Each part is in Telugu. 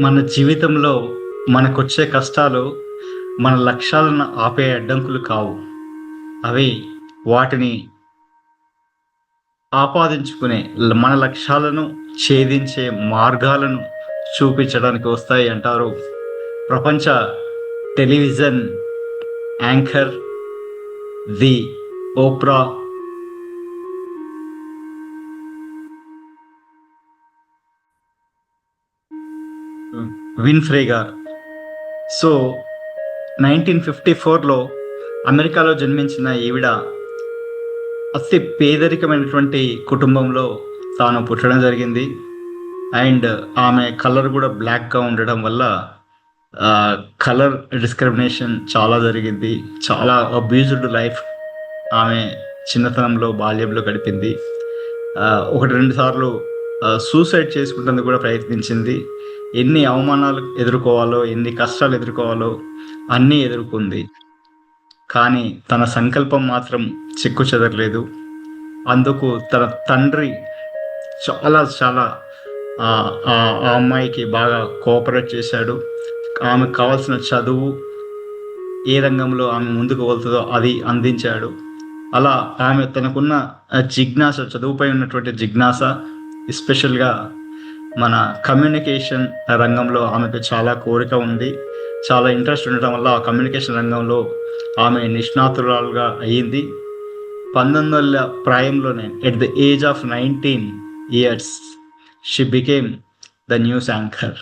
మన జీవితంలో మనకొచ్చే కష్టాలు మన లక్ష్యాలను ఆపే అడ్డంకులు కావు. అవి వాటిని ఆపాదించుకునే మన లక్ష్యాలను ఛేదించే మార్గాలను చూపించడానికి వస్తాయి అంటారు. ప్రపంచ television anchor the Oprah Winfrey గారు. సో నైన్టీన్ ఫిఫ్టీ ఫోర్లో అమెరికాలో జన్మించిన ఈవిడ అతి పేదరికమైనటువంటి కుటుంబంలో తాను పుట్టడం జరిగింది. అండ్ ఆమె కలర్ కూడా బ్లాక్గా ఉండడం వల్ల కలర్ డిస్క్రిమినేషన్ చాలా జరిగింది. చాలా అబ్యూజ్డ్ లైఫ్ ఆమె చిన్నతనంలో బాల్యంలో గడిపింది. ఒకటి రెండు సార్లు సూసైడ్ చేసుకుంటుంది కూడా ప్రయత్నించింది. ఎన్ని అవమానాలు ఎదుర్కోవాలో ఎన్ని కష్టాలు ఎదుర్కోవాలో అన్నీ ఎదుర్కొంది. కానీ తన సంకల్పం మాత్రం చిక్కు చెదరలేదు. అందుకు తన తండ్రి చాలా చాలా ఆ అమ్మాయికి బాగా కోఆపరేట్ చేశాడు. ఆమెకు కావాల్సిన చదువు ఏ రంగంలో ఆమె ముందుకు వెళ్తుందో అది అందించాడు. అలా ఆమె తనకున్న జిజ్ఞాస చదువుపై ఉన్నటువంటి జిజ్ఞాస ఎస్పెషల్గా మన కమ్యూనికేషన్ రంగంలో ఆమెకు చాలా కోరిక ఉంది. చాలా ఇంట్రెస్ట్ ఉండటం వల్ల ఆ కమ్యూనికేషన్ రంగంలో ఆమె నిష్ణాతురాలుగా అయ్యింది పంతొమ్మిది వందల ప్రాయంలోనే at the age of nineteen years she became the news anchor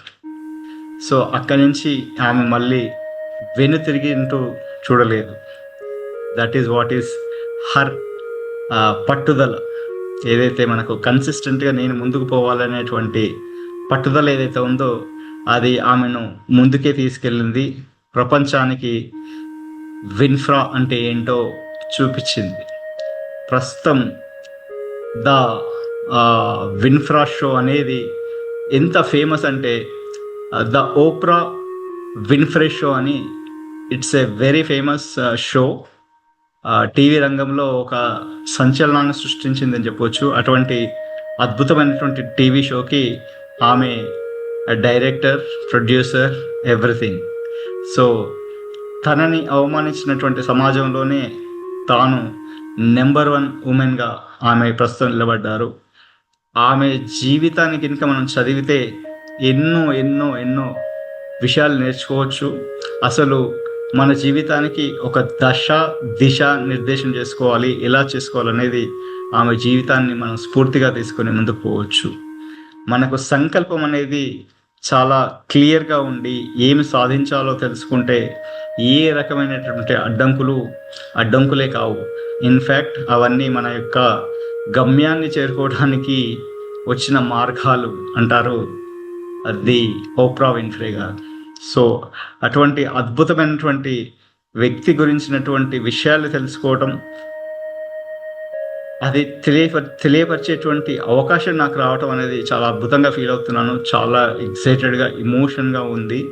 so అక్కడి నుంచి ఆమె మళ్ళీ వెను తిరిగింటూ చూడలేదు. That is what is her పట్టుదల. ఏదైతే మనకు కన్సిస్టెంట్గా నేను ముందుకు పోవాలనేటువంటి పట్టుదల ఏదైతే ఉందో అది ఆమెను ముందుకే తీసుకెళ్ళింది. ప్రపంచానికి విన్ఫ్రా అంటే ఏంటో చూపించింది. ప్రస్తుతం ద విన్ఫ్రా షో అనేది ఎంత ఫేమస్ అంటే ద ఓప్రా విన్ఫ్రే షో అని. It's a very famous show. TV రంగంలో ఒక సంచలనాన్ని సృష్టించిందని చెప్పొచ్చు. అటువంటి అద్భుతమైనటువంటి టీవీ షోకి ఆమె డైరెక్టర్ ప్రొడ్యూసర్ ఎవ్రీథింగ్. సో తనని అవమానించినటువంటి సమాజంలోనే తాను నెంబర్ వన్ ఉమెన్గా ఆమె ప్రస్తుతం నిలబడ్డారు. ఆమె జీవితానికి కనుక మనం చదివితే ఎన్నో ఎన్నో ఎన్నో విషయాలు నేర్చుకోవచ్చు. అసలు మన జీవితానికి ఒక దశ దిశ నిర్దేశం చేసుకోవాలి. ఎలా చేసుకోవాలనేది ఆమె జీవితాన్ని మనం స్ఫూర్తిగా తీసుకొని ముందుకు పోవచ్చు. మనకు సంకల్పం అనేది చాలా క్లియర్గా ఉండి ఏమి సాధించాలో తెలుసుకుంటే ఏ రకమైనటువంటి అడ్డంకులు అడ్డంకులే కావు. ఇన్ఫ్యాక్ట్ అవన్నీ మన యొక్క గమ్యాన్ని చేరుకోవడానికి వచ్చిన మార్గాలు అంటారు అది ఓప్రా విన్ఫ్రే గారు. సో అటువంటి అద్భుతమైనటువంటి వ్యక్తి గురించినటువంటి విషయాలు తెలుసుకోవటం అది తెలియప తెలియపరిచేటువంటి అవకాశం నాకు రావటం అనేది చాలా అద్భుతంగా ఫీల్ అవుతున్నాను. చాలా ఎక్సైటెడ్గా ఇమోషన్గా ఉంది.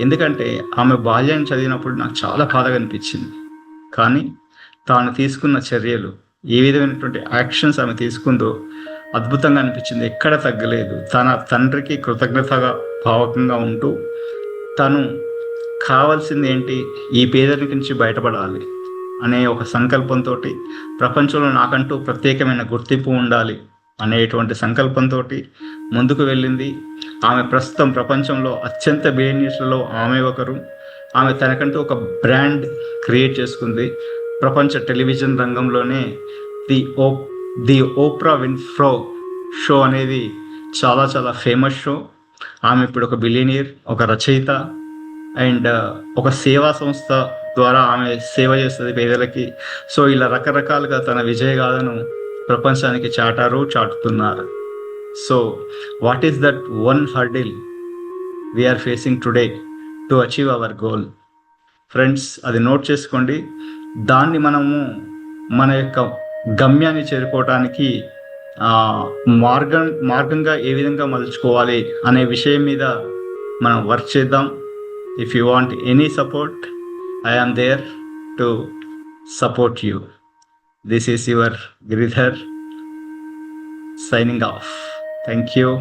ఎందుకంటే ఆమె బాల్యాన్ని చదివినప్పుడు నాకు చాలా బాధగా అనిపించింది. కానీ తాను తీసుకున్న చర్యలు ఏ విధమైనటువంటి యాక్షన్స్ ఆమె తీసుకుందో అద్భుతంగా అనిపించింది. ఎక్కడ తగ్గలేదు. తన తండ్రికి కృతజ్ఞతగా భావకంగా ఉంటూ తను కావాల్సింది ఏంటి ఈ పేదరిక నుంచి బయటపడాలి అనే ఒక సంకల్పంతో ప్రపంచంలో నాకంటూ ప్రత్యేకమైన గుర్తింపు ఉండాలి అనేటువంటి సంకల్పంతో ముందుకు వెళ్ళింది. ఆమె ప్రస్తుతం ప్రపంచంలో అత్యంత బిలియనీర్స్లలో ఆమె ఒకరు. ఆమె తనకంటూ ఒక బ్రాండ్ క్రియేట్ చేసుకుంది. ప్రపంచ టెలివిజన్ రంగంలోనే the O the Oprah Winfrey show అనేది చాలా చాలా ఫేమస్ షో. ఆమె ఇప్పుడు ఒక బిలియనీర్ ఒక రచయిత అండ్ uh, ఒక సేవా సంస్థ ద్వారా ఆమె సేవ చేస్తుంది పేదలకి. సో ఇలా రకరకాలుగా తన విజయగాథను ప్రపంచానికి చాటారు చాటుతున్నారు. So what is that one hurdle we are facing today to achieve our goal friends అది నోట్ చేసుకోండి. దాన్ని మనము మన యొక్క గమ్యాన్ని చేరుకోవటానికి మార్గం మార్గంగా ఏ విధంగా మలుచుకోవాలి అనే విషయం మీద మనం వర్క్ చేద్దాం. If you want any support I am there to support you this is your Giridhar signing off thank you